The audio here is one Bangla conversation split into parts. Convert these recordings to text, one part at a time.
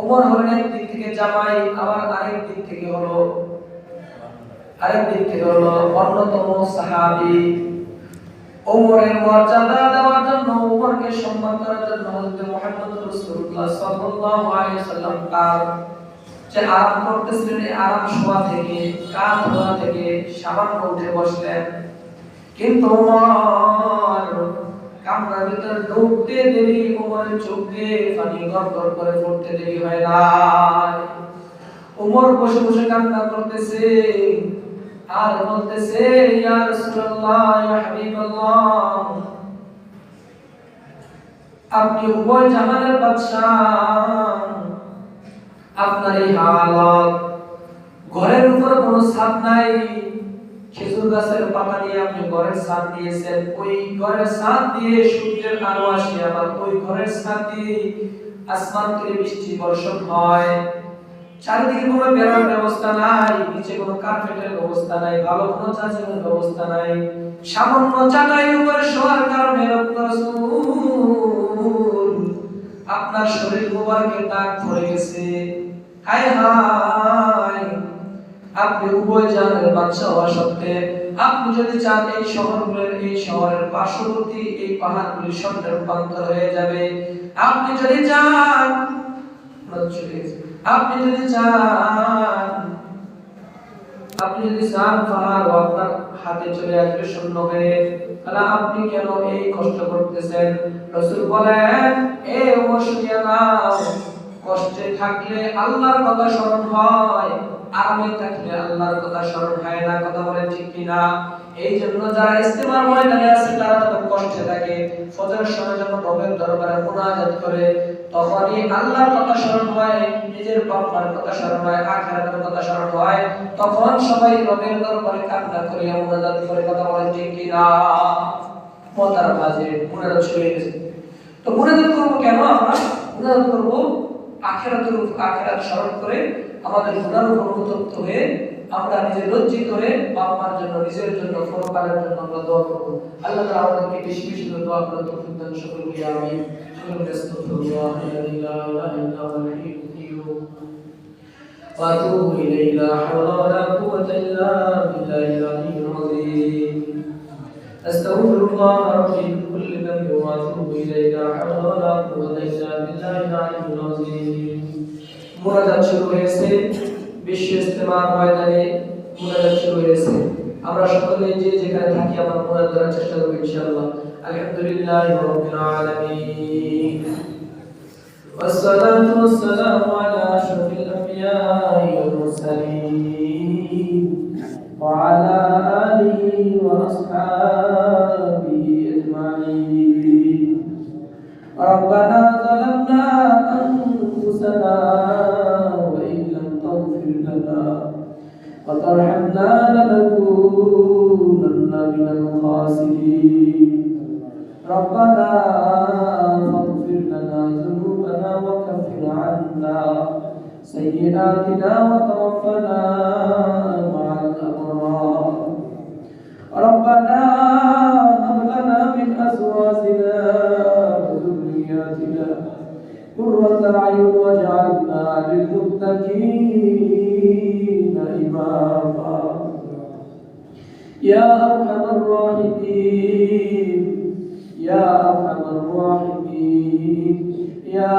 ওমর হলেন এক দিক থেকে জামাই, আবার আরেক দিক থেকে হলো আরেক দিক থেকে হলো অন্যতম সাহাবী। ওমরের মর্যাদা দেওয়ার জন্য ওমরকে সম্মান করার জন্য হযরত মুহাম্মদ রাসূলুল্লাহ সাল্লাল্লাহু আলাইহি সাল্লাম তার যে আরাম করতেছিলেন আরাম শোয়া থেকে, কাত হওয়া থেকে সামান্য উঠে বসলেন। কিন্তু ওমর কামরার ভিতরে ঢুকতে দেরি, ওমরের চোখ দিয়ে পানি গড়গড় করে পড়তে দেরি হয় না ওমর বসে বসে কান্না করতেছে, আর বলতেছে, ইয়া রাসূলুল্লাহ, ইয়া হাবিবাল্লাহ, আপনি উভয় জাহানের বাদশা আপনার এই হালত ঘরের উপর কোনো ছাদ নাই। খেজুর গাছের পাতা নিয়ে আপনি ঘরের ছাদ দিয়েছেন, ওই ঘরের ছাদ দিয়ে সূর্যের আলো আসে, আবার ওই ঘরের ছাদ দিয়ে আসমান থেকে বৃষ্টি বর্ষণ হয়। চারিদিকে কোনো বেড়ার ব্যবস্থা নাই, নিচে কোনো কার্পেটের ব্যবস্থা নাই, ভালো কোনো চাচার ব্যবস্থা নাই। সামান্য চাটাই উপরে শোয়ার কারণে আপনার শরীর মোবারকের দাগ পড়ে গেছে। হায় হায়! আপনি উভয় জাহানের বাদশা হওয়া সত্ত্বে, আপনি যদি চান এই শহরগুলোর, এই শহরের পার্শ্ববর্তী এই পাহাড়গুলি স্বর্ণে রূপান্তর হয়ে যাবে, আপনি যদি চান আপনি যদি চান, আপনি যদি চান পাহাড় আপনার হাতে চলে আসবে শূন্য হয়ে, তাহলে আপনি কেন এই কষ্ট করতেছেন? রসুল বলেন, এ নাও কষ্টে থাকলে আল্লাহর কথা স্মরণ হয়। আরামে থাকলে আল্লাহর কথা স্মরণ হয় না, কথা বলেন ঠিক কিনা? এই জন্য যারা ইস্তেমার ময়দানে আছে, তারা যখন কষ্টে থাকে। ফজরের সময় যখন রবের দরবারে মুনাজাত করে, তখনই আল্লাহর কথা স্মরণ হয়, নিজের বাপ্পার কথা স্মরণ হয়, আখিরাতের কথা স্মরণ হয়। তখন সবাই রবের দরবারে কান্না করে মুনাজাত করে, কথা বলেন ঠিক কিনা? মতার বাজে মুনাজাত শুরু গেছে। তো মুনাজাত করব কেন আমরা? মুনাজাত করব আখেরাতের উপর আখেরাত স্মরণ করে আমাদের গুণার উপর অনুতপ্ত হয়ে আমরা নিজে লজ্জিত হয়ে বাপ মার জন্য, নিজের জন্য পরকালের জন্য আমরা দোয়া করব। আল্লাহ তালা আমাদেরকে বেশি বেশি দোয়া করে তৌফিক দান সকলকে আমি وأتوب إليه حول ولا قوة إلا بالله العلي العظيم أستغفر الله العظيم وأتوب إليه لا حول ولا قوة إلا بالله العلي العظيم মোনাজাত শুরু হয়েছে বিশ্ব ইস্তেমার ময়দানে মোনাজাত শুরু হয়েছে আমরা সকলে যে যেখানে থাকি আমরা মোনাজাত করার চেষ্টা করব ইনশাআল্লাহ আলহামদুলিল্লাহ রাব্বিল আলামিন والصلاة والسلام على أشرف الأنبياء والمرسلين وعلى آله وأصحابه ربنا ظلمنا أنفسنا وإن لم تغفر لنا وترحمنا لنكونن من الخاسرين. ربنا فاغفر لنا ذنوبنا وكفر عنا سيئاتنا وتوفنا مع الأبرار. ربنا هب لنا من أزواجنا وذرياتنا قرة أعين واجعلنا للمتقين إماما. يا أرحم الراحمين. يا أرحم الراحمين. يا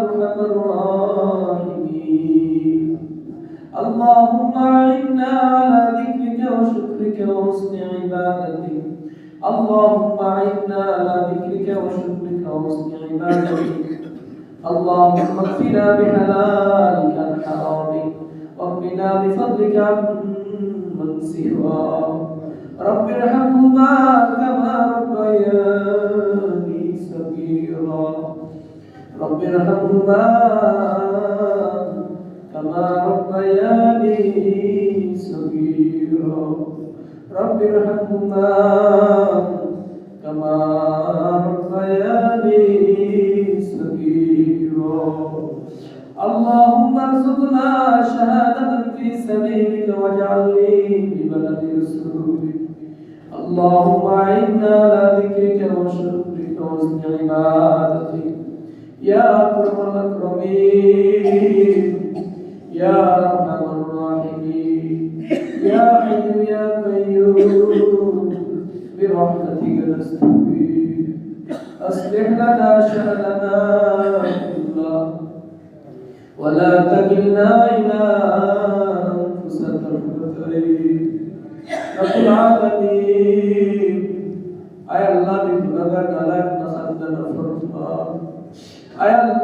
أرحم الراحمين. اللهم أعنا على ذكرك وشكرك وحسن عبادتك. اللهم أعنا على ذكرك وشكرك وحسن عبادتك. اللهم اكفنا بحلالك عن حرامك واغننا بفضلك عن من سواك. رب ارحمهما كما ربياني صغيرا. رب ارحمهما كما ربياني صغيرا. رب ارحمهما اللهم ارزقنا شهادة في سبيلك واجعل لي ببلد رسولك. اللهم أعنا على ذكرك وشكرك وحسن عبادتك. يا أكرم الأكرمين يا أرحم الراحمين. يا حي يا قيوم برحمتك نستغيث أصلح لنا شأننا كله. ولا تكلنا إلى أنفسنا طرفة عين رب العالمين. أي الله بفضلك لك نصدنا فرما أي الله